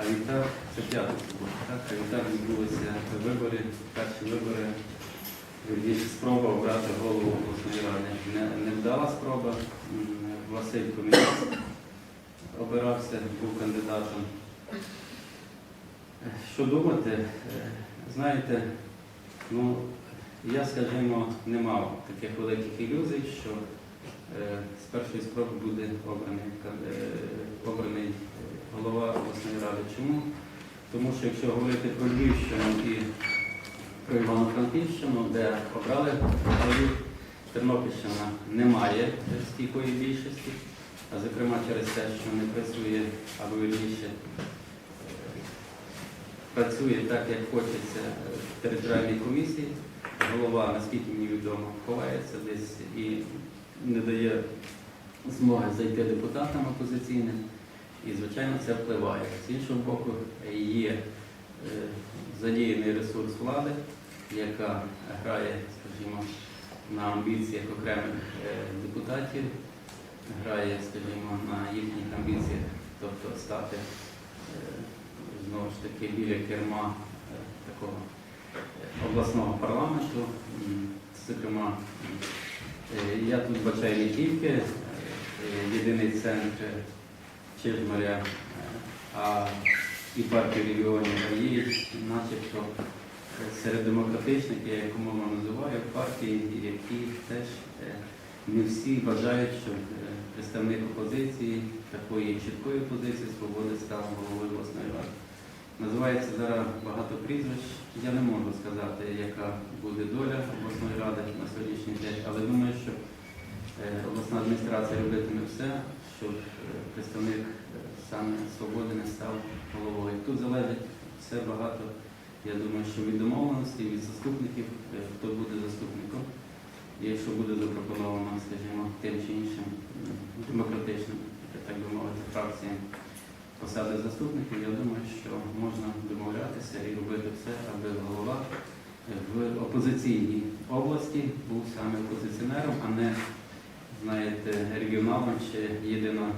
А відтак, це п'ятий так? А відтак відбулися вибори, перші вибори. Вірніше, спроба обрати голову обласної ради. Не, невдала спроба. Василь Коміняц обирався, був кандидатом. Що думати? Е, Знаєте, ну, я, скажімо, не мав таких великих ілюзій, що е, з першої спроби буде обраний, е, голова обласної ради. Чому? Тому що якщо говорити про Львівщину і про Івано-Франківщину, де обрали голову, Тернопільщина не має стійкої більшості, а зокрема через те, що не працює або вірніше е, працює так, як хочеться в територіальній комісії. Голова, наскільки мені відомо, ховається десь і не дає змоги зайти депутатам опозиційним. І, звичайно, це впливає. З іншого боку, є е, задіяний ресурс влади, яка грає, скажімо, на амбіціях окремих е, депутатів, грає, скажімо, на їхніх амбіціях, тобто стати е, знову ж таки біля керма такого обласного парламенту. Зокрема, я тут бачаю не тільки єдиний центр Чижмаря, е, а і партію регіонів, а є начебто серед демократичних, я як умовно називаю, партії, які теж е, не всі вважають, що е, представник опозиції, такої чіткої позиції свободи став головою обласної ради. Називається зараз багато прізвищ. Я не можу сказати, яка буде доля обласної ради на сьогоднішній день, але думаю, що обласна адміністрація робитиме все, щоб е, представник е, саме свободи не став головою. Тут залежить все багато, я думаю, що від домовленості, від заступників, е, хто буде заступником. І якщо буде запропоновано, скажімо, тим чи іншим демократичним, так би мовити, фракціям посади заступників, я думаю, що можна домовлятися і робити все, аби голова е, в опозиційній області був саме опозиціонером, а не, знаєте, регіоналом чи єдино